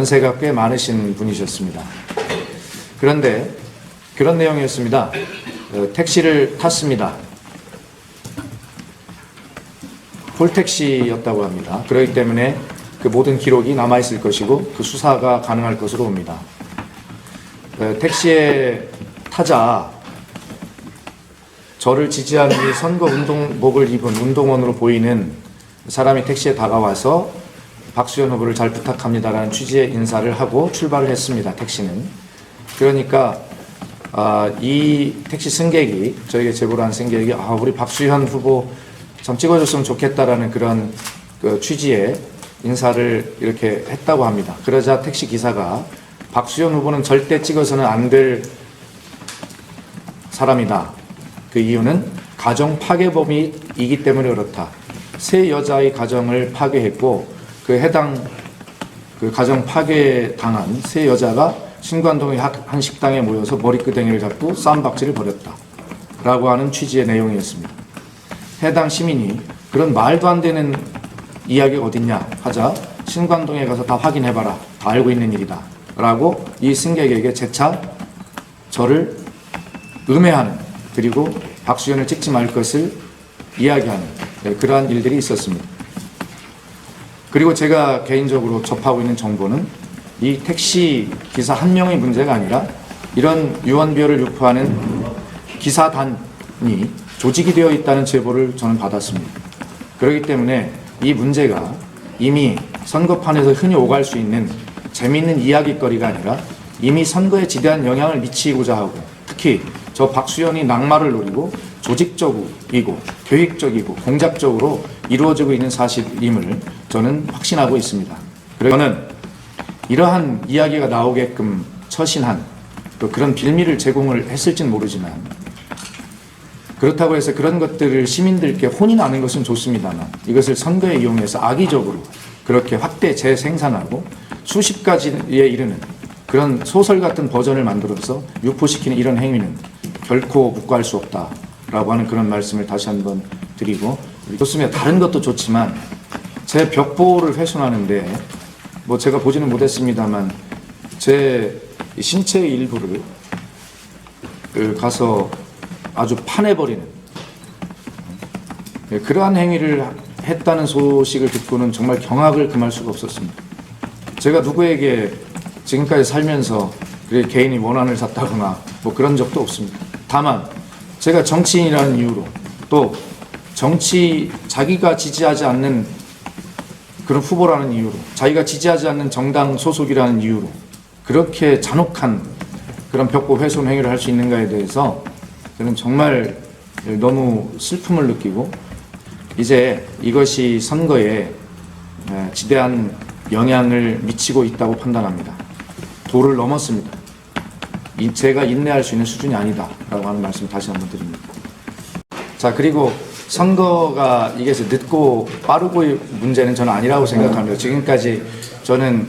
연세가 꽤 많으신 분이셨습니다. 그런데 그런 내용이었습니다. 어, 택시를 탔습니다. 폴택시였다고 합니다. 그렇기 때문에 그 모든 기록이 남아있을 것이고 그 수사가 가능할 것으로 봅니다. 어, 택시에 타자 저를 지지하는 이 선거 운동복을 입은 운동원으로 보이는 사람이 택시에 다가와서 박수현 후보를 잘 부탁합니다라는 취지의 인사를 하고 출발을 했습니다. 택시는. 그러니까 아, 이 택시 승객이 저에게 제보를 한 승객이 아, 우리 박수현 후보 좀 찍어줬으면 좋겠다라는 그런 그 취지의 인사를 이렇게 했다고 합니다. 그러자 택시 기사가 박수현 후보는 절대 찍어서는 안 될 사람이다. 그 이유는 가정 파괴범이기 때문에 그렇다. 세 여자의 가정을 파괴했고 그 해당 그 가정 파괴 당한 세 여자가 신관동의 학- 한 식당에 모여서 머리끄댕이를 잡고 쌈박질을 벌였다. 라고 하는 취지의 내용이었습니다. 해당 시민이 그런 말도 안 되는 이야기가 어딨냐 하자 신관동에 가서 다 확인해봐라. 다 알고 있는 일이다. 라고 이 승객에게 재차 저를 음해하는 그리고 박수현을 찍지 말 것을 이야기하는 네, 그러한 일들이 있었습니다. 그리고 제가 개인적으로 접하고 있는 정보는 이 택시 기사 한 명의 문제가 아니라 이런 유언비어를 유포하는 기사단이 조직이 되어 있다는 제보를 저는 받았습니다. 그렇기 때문에 이 문제가 이미 선거판에서 흔히 오갈 수 있는 재미있는 이야기거리가 아니라 이미 선거에 지대한 영향을 미치고자 하고 특히 저 박수현이 낙마를 노리고 조직적이고 계획적이고 공작적으로 이루어지고 있는 사실임을 저는 확신하고 있습니다. 그래서 저는 이러한 이야기가 나오게끔 처신한 또 그런 빌미를 제공을 했을진 모르지만 그렇다고 해서 그런 것들을 시민들께 혼이 나는 것은 좋습니다만 이것을 선거에 이용해서 악의적으로 그렇게 확대 재생산하고 수십 가지에 이르는 그런 소설 같은 버전을 만들어서 유포시키는 이런 행위는 결코 묵과할 수 없다 라고 하는 그런 말씀을 다시 한번 드리고 좋습니다. 다른 것도 좋지만 제 벽보를 훼손하는데 뭐 제가 보지는 못했습니다만 제 신체의 일부를 그 가서 아주 파내버리는 예, 그러한 행위를 했다는 소식을 듣고는 정말 경악을 금할 수가 없었습니다. 제가 누구에게 지금까지 살면서 개인이 원한을 샀다거나 뭐 그런 적도 없습니다. 다만 제가 정치인이라는 이유로 또 정치 자기가 지지하지 않는 그런 후보라는 이유로 자기가 지지하지 않는 정당 소속이라는 이유로 그렇게 잔혹한 그런 벽보 훼손 행위를 할 수 있는가에 대해서 저는 정말 너무 슬픔을 느끼고 이제 이것이 선거에 에, 지대한 영향을 미치고 있다고 판단합니다. 도를 넘었습니다. 이- 제가 인내할 수 있는 수준이 아니다라고 하는 말씀 다시 한번 드립니다. 자 그리고 선거가 이게 늦고 빠르고의 문제는 저는 아니라고 생각합니다. 지금까지 저는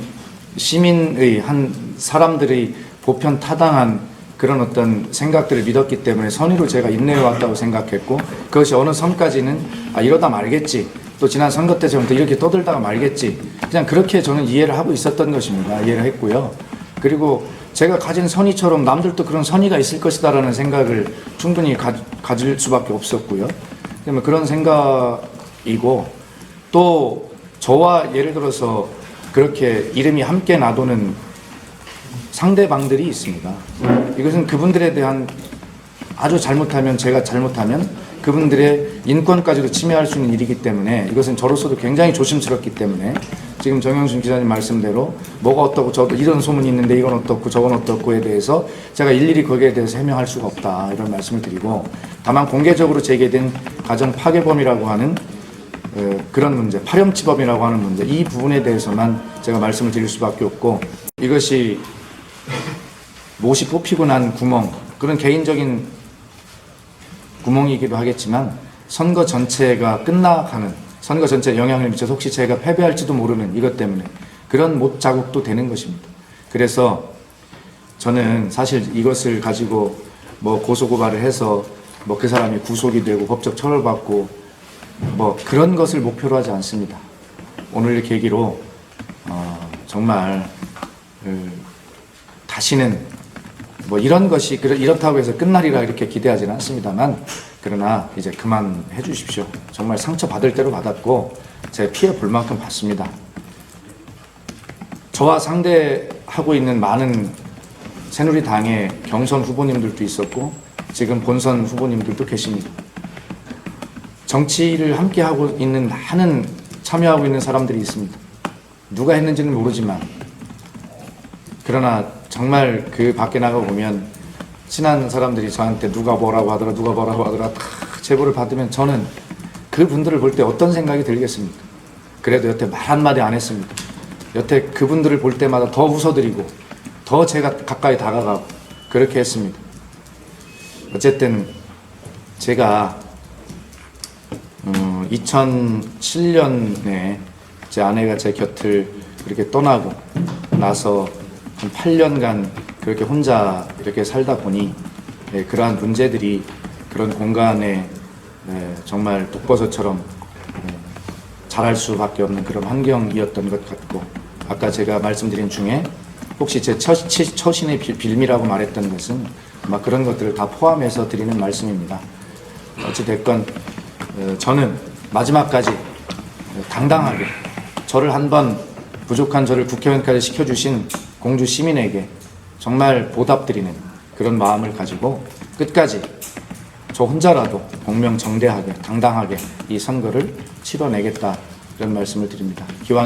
시민의 한 사람들의 보편 타당한 그런 어떤 생각들을 믿었기 때문에 선의로 제가 인내해 왔다고 생각했고 그것이 어느 선까지는 아 이러다 말겠지 또 지난 선거 때처럼 또 이렇게 떠들다가 말겠지 그냥 그렇게 저는 이해를 하고 있었던 것입니다 이해를 했고요 그리고 제가 가진 선의처럼 남들도 그런 선의가 있을 것이다라는 생각을 충분히 가, 가질 수밖에 없었고요 그러면 그런 생각이고 또 저와 예를 들어서 그렇게 이름이 함께 나도는 상대방들이 있습니다. 이것은 그분들에 대한 아주 잘못하면 제가 잘못하면 그분들의 인권까지도 침해할 수 있는 일이기 때문에 이것은 저로서도 굉장히 조심스럽기 때문에 지금 정영순 기자님 말씀대로 뭐가 어떻고 저도 이런 소문이 있는데 이건 어떻고 저건 어떻고에 대해서 제가 일일이 거기에 대해서 해명할 수가 없다 이런 말씀을 드리고 다만 공개적으로 제기된 가정 파괴범이라고 하는 어, 그런 문제, 파렴치범이라고 하는 문제 이 부분에 대해서만 제가 말씀을 드릴 수밖에 없고 이것이 못이 뽑히고 난 구멍 그런 개인적인 구멍이기도 하겠지만 선거 전체가 끝나가는 선거 전체에 영향을 미쳐서 혹시 제가 패배할지도 모르는 이것 때문에 그런 못 자국도 되는 것입니다. 그래서 저는 사실 이것을 가지고 뭐 고소고발을 해서 뭐 그 사람이 구속이 되고 법적 처벌받고 뭐 그런 것을 목표로 하지 않습니다. 오늘 계기로 어, 정말 어, 다시는 뭐 이런 것이 그렇- 이렇다고 해서 끝날이라 이렇게 기대하지는 않습니다만 그러나 이제 그만해 주십시오. 정말 상처 받을 대로 받았고 제 피해 볼 만큼 봤습니다. 저와 상대하고 있는 많은 새누리당의 경선 후보님들도 있었고 지금 본선 후보님들도 계십니다. 정치를 함께 하고 있는 많은 참여하고 있는 사람들이 있습니다. 누가 했는지는 모르지만 그러나 정말 그 밖에 나가 보면 친한 사람들이 저한테 누가 뭐라고 하더라 누가 뭐라고 하더라 다 제보를 받으면 저는 그 분들을 볼 때 어떤 생각이 들겠습니까? 그래도 여태 말 한마디 안 했습니다. 여태 그분들을 볼 때마다 더 웃어드리고 더 제가 가까이 다가가고 그렇게 했습니다. 어쨌든 제가 어, 2007년에 제 아내가 제 곁을 그렇게 떠나고 나서 한 8년간 그렇게 혼자 이렇게 살다 보니 예, 그러한 문제들이 그런 공간에 예, 정말 독버섯처럼 예, 자랄 수밖에 없는 그런 환경이었던 것 같고 아까 제가 말씀드린 중에 혹시 제 처, 치- 처신의 빌- 빌미라고 말했던 것은 아마 그런 것들을 다 포함해서 드리는 말씀입니다. 어찌됐건 어, 저는 마지막까지 어, 당당하게 저를 한 번 부족한 저를 국회의원까지 시켜주신 공주 시민에게 정말 보답드리는 그런 마음을 가지고 끝까지 저 혼자라도 공명정대하게 당당하게 이 선거를 치러내겠다 이런 말씀을 드립니다. 기왕